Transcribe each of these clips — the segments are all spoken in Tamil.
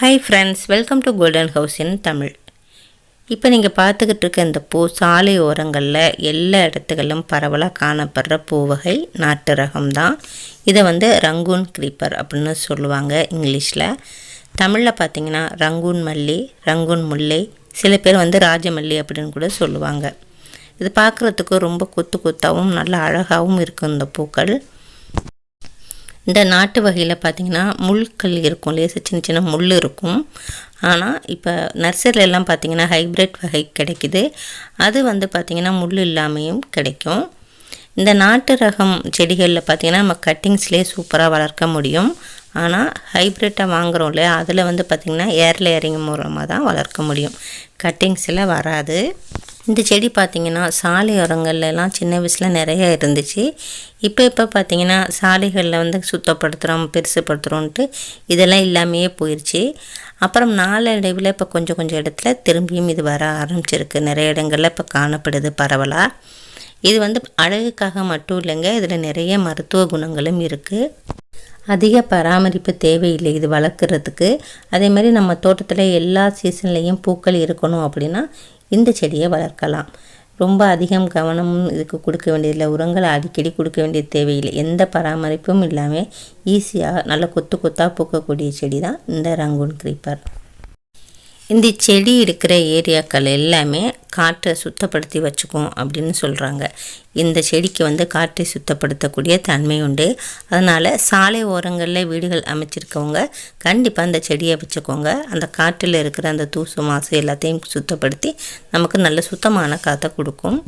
Hi friends welcome to golden house in Tamil இப்போ நீங்கள் பார்த்துக்கிட்டு இருக்க இந்த பூ சாலை ஓரங்களில் எல்லா இடத்துகளிலும் பரவலாக காணப்படுற பூ வகை நாட்டு ரகம் தான் இதை வந்து ரங்கூன் க்ரீப்பர் அப்படின்னு சொல்லுவாங்க இங்கிலீஷில். தமிழில் பார்த்தீங்கன்னா ரங்கூன் மல்லி ரங்கூன் முல்லை சில பேர் வந்து ராஜமல்லி அப்படின்னு கூட சொல்லுவாங்க. இது பார்க்குறதுக்கு ரொம்ப கொத்து கொத்தாகவும் நல்ல அழகாகவும் இருக்கும் இந்த பூக்கள். இந்த நாட்டு வகையில் பார்த்திங்கன்னா முள்கள் இருக்கும் லேசு சின்ன சின்ன முள் இருக்கும். ஆனால் இப்போ நர்சரிலெல்லாம் பார்த்திங்கன்னா ஹைப்ரிட் வகை கிடைக்குது. அது வந்து பார்த்திங்கன்னா முள் இல்லாமையும் கிடைக்கும். இந்த நாட்டு ரகம் செடிகளில் பார்த்திங்கன்னா நம்ம கட்டிங்ஸ்லேயே சூப்பராக வளர்க்க முடியும். ஆனால் ஹைப்ரிட்டாக வாங்குகிறோம் இல்லையா? அதில் வந்து பார்த்திங்கன்னா ஏர் லேயரிங் மூலமாக தான் வளர்க்க முடியும். கட்டிங்ஸில் வராது. இந்த செடி பார்த்திங்கன்னா சாலையோரங்கள்லாம் சின்ன வயசில் நிறைய இருந்துச்சு. இப்போ இப்போ பார்த்திங்கன்னா சாலைகளில் வந்து சுத்தப்படுத்துகிறோம் பெருசுப்படுத்துகிறோன்ட்டு இதெல்லாம் இல்லாமையே போயிடுச்சு அப்புறம் நாளடைவில் இப்போ கொஞ்சம் கொஞ்சம் இடத்துல திரும்பியும் இது வர ஆரம்பிச்சிருக்கு. நிறைய இடங்களில் இப்போ காணப்படுது பரவலாக இது வந்து அழகுக்காக மட்டும் இல்லைங்க. இதில் நிறைய மருத்துவ குணங்களும் இருக்குது அதிக பராமரிப்பு தேவையில்லை இது வளர்க்குறதுக்கு. அதே மாதிரி நம்ம தோட்டத்தில் எல்லா சீசன்லேயும் பூக்கள் இருக்கணும் அப்படின்னா இந்த செடியை வளர்க்கலாம். ரொம்ப அதிகம் கவனமும் இதுக்கு கொடுக்க வேண்டியதில்லை. உரங்களை அடிக்கடி கொடுக்க வேண்டிய தேவையில்லை. எந்த பராமரிப்பும் இல்லாமல் ஈஸியாக நல்ல கொத்து கொத்தாக பூக்கக்கூடிய செடி தான் இந்த ரங்கூன் கிரீப்பர் இந்த செடி இருக்கிற ஏரியாக்கள் எல்லாமே காற்றை சுத்தப்படுத்தி வச்சுக்கும் அப்படின்னு சொல்கிறாங்க இந்த செடிக்கு வந்து காற்றை சுத்தப்படுத்தக்கூடிய தன்மை உண்டு. அதனால் சாலை ஓரங்களில் வீடுகள் அமைச்சிருக்கவங்க கண்டிப்பாக அந்த செடியை வச்சுக்கோங்க. அந்த காற்றில் இருக்கிற அந்த தூசு மாசு எல்லாத்தையும் சுத்தப்படுத்தி நமக்கு நல்ல சுத்தமான காற்றை கொடுக்கும்.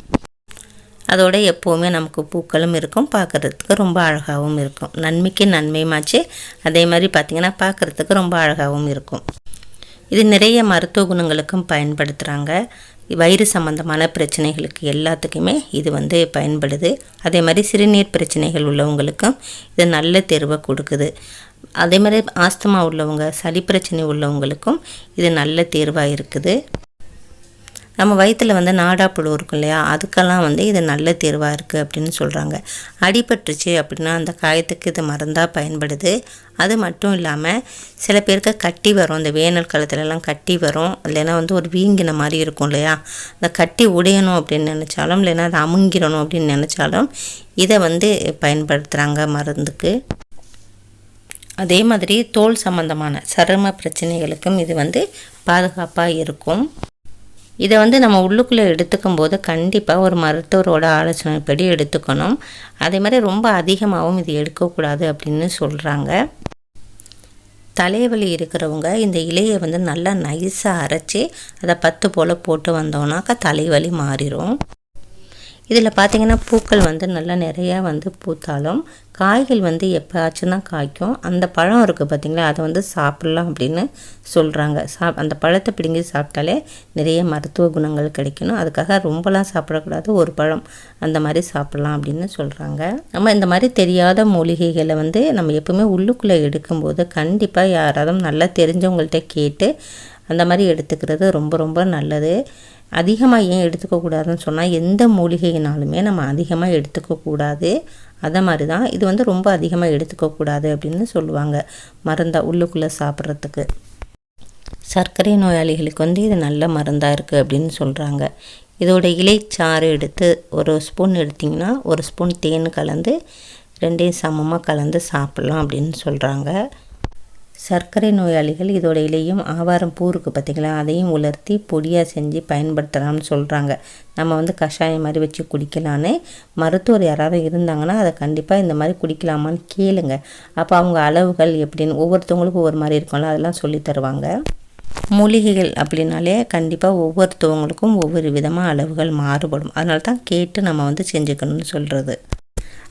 அதோட எப்போவுமே நமக்கு பூக்களும் இருக்கும் பார்க்குறதுக்கு ரொம்ப அழகாகவும் இருக்கும். நன்மைக்கு நன்மையுமாச்சு. அதே மாதிரி பார்த்திங்கன்னா பார்க்குறதுக்கு ரொம்ப அழகாகவும் இருக்கும். இது நிறைய மருத்துவ குணங்களுக்கும் பயன்படுத்துகிறாங்க வயிறு சம்மந்தமான பிரச்சனைகளுக்கு எல்லாத்துக்குமே இது வந்து பயன்படுது. அதே மாதிரி சிறுநீர் பிரச்சனைகள் உள்ளவங்களுக்கும் இது நல்ல தேர்வை கொடுக்குது. அதே மாதிரி ஆஸ்துமா உள்ளவங்க சளி பிரச்சனை உள்ளவங்களுக்கும் இது நல்ல தேர்வாக இருக்குது. நம்ம வயிற்றில் வந்து நாடாப்புழு இருக்கும் இல்லையா? அதுக்கெல்லாம் வந்து இது நல்ல தேர்வாக இருக்குது அப்படின்னு சொல்கிறாங்க அடிபட்டுருச்சு அப்படின்னா அந்த காயத்துக்கு இது மருந்தாக பயன்படுது. அது மட்டும் இல்லாமல் சில பேருக்கு கட்டி வரும். இந்த வேனல் காலத்துலலாம் கட்டி வரும். இல்லைன்னா வந்து ஒரு வீங்கின மாதிரி இருக்கும் இல்லையா? அந்த கட்டி உடையணும் அப்படின்னு நினச்சாலும் இல்லைன்னா அதை அமுங்கிடணும் அப்படின்னு நினச்சாலும் இதை வந்து பயன்படுத்துகிறாங்க மருந்துக்கு. அதே மாதிரி தோல் சம்மந்தமான சரும பிரச்சனைகளுக்கும் இது வந்து பாதுகாப்பாக இருக்கும். இதை வந்து நம்ம உள்ளுக்குள்ளே எடுத்துக்கும் போது கண்டிப்பாக ஒரு மருத்துவரோட ஆலோசனைப்படி எடுத்துக்கணும். அதே மாதிரி ரொம்ப அதிகமாகவும் இது எடுக்கக்கூடாது அப்படின்னு சொல்கிறாங்க தலைவலி இருக்கிறவங்க இந்த இலையை வந்து நல்லா நைஸாக அரைச்சி அதை பத்து போல் போட்டு வந்தோம்னாக்கா தலைவலி மாறிடும் இதில் பார்த்திங்கன்னா பூக்கள் வந்து நல்லா நிறையா வந்து பூத்தாலும் காய்கள் வந்து எப்போயாச்சும் தான் காய்க்கும். அந்த பழம் இருக்குது பார்த்திங்களா? அதை வந்து சாப்பிட்லாம் அப்படின்னு சொல்கிறாங்க சா அந்த பழத்தை பிடுங்கி சாப்பிட்டாலே நிறைய மருத்துவ குணங்கள் கிடைக்கணும். அதுக்காக ரொம்பலாம் சாப்பிடக்கூடாது. ஒரு பழம் அந்த மாதிரி சாப்பிட்லாம் அப்படின்னு சொல்கிறாங்க நம்ம இந்த மாதிரி தெரியாத மூலிகைகளை வந்து நம்ம எப்பவுமே உள்ளுக்குள்ளே எடுக்கும்போது கண்டிப்பாக யாராவது நல்லா தெரிஞ்சவங்கள்ட்ட கேட்டு அந்த மாதிரி எடுத்துக்கிறது ரொம்ப ரொம்ப நல்லது. அதிகமாக ஏன் எடுத்துக்கக்கூடாதுன்னு சொன்னால் எந்த மூலிகையினாலுமே நம்ம அதிகமாக எடுத்துக்கக்கூடாது. அதை மாதிரி தான் இது வந்து ரொம்ப அதிகமாக எடுத்துக்கக்கூடாது அப்படின்னு சொல்லுவாங்க. மருந்தாக உள்ளுக்குள்ளே சாப்பிட்றதுக்கு. சர்க்கரை நோயாளிகளுக்கு வந்து இது நல்ல மருந்தாக இருக்குது அப்படின்னு சொல்கிறாங்க இதோட இலைச்சாறு எடுத்து ஒரு ஸ்பூன் எடுத்திங்கன்னா ஒரு ஸ்பூன் தேன் கலந்து ரெண்டையும் சமமாக கலந்து சாப்பிட்லாம் அப்படின்னு சொல்கிறாங்க சர்க்கரை நோயாளிகள் இதோட இலையும் ஆவாரம் பூ இருக்குது பார்த்திங்களா? அதையும் உலர்த்தி பொடியாக செஞ்சு பயன்படுத்தலாம்னு சொல்கிறாங்க நம்ம வந்து கஷாயம் மாதிரி வச்சு குடிக்கலான்னு மருத்துவர் யாராவது இருந்தாங்கன்னா அதை கண்டிப்பாக இந்த மாதிரி குடிக்கலாமான்னு கேளுங்க. அப்போ அவங்க அளவுகள் எப்படின்னு ஒவ்வொருத்தவங்களுக்கும் ஒவ்வொரு மாதிரி இருக்கும்ல அதெல்லாம் சொல்லி தருவாங்க. மூலிகைகள் அப்படின்னாலே கண்டிப்பாக ஒவ்வொருத்தவங்களுக்கும் ஒவ்வொரு விதமாக அளவுகள் மாறுபடும். அதனால தான் கேட்டு நம்ம வந்து செஞ்சுக்கணும்னு சொல்கிறது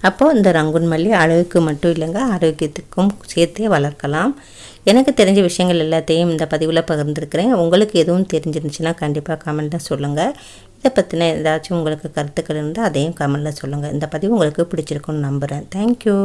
அப்போது இந்த ரங்குன் மல்லி அழகுக்கு மட்டும் இல்லைங்க ஆரோக்கியத்துக்கும் சேர்த்தே வளர்க்கலாம். எனக்கு தெரிஞ்ச விஷயங்கள் எல்லாத்தையும் இந்த பதிவில் பகிர்ந்துருக்கிறேன். உங்களுக்கு எதுவும் தெரிஞ்சிருந்துச்சுன்னா கண்டிப்பாக கமெண்ட்டில் சொல்லுங்கள் இதை பற்றின ஏதாச்சும் உங்களுக்கு கருத்துக்கள் இருந்தால் அதையும் கமெண்ட்டில் சொல்லுங்கள் இந்த பதிவு உங்களுக்கு பிடிச்சிருக்குன்னு நம்புகிறேன் தேங்க்யூ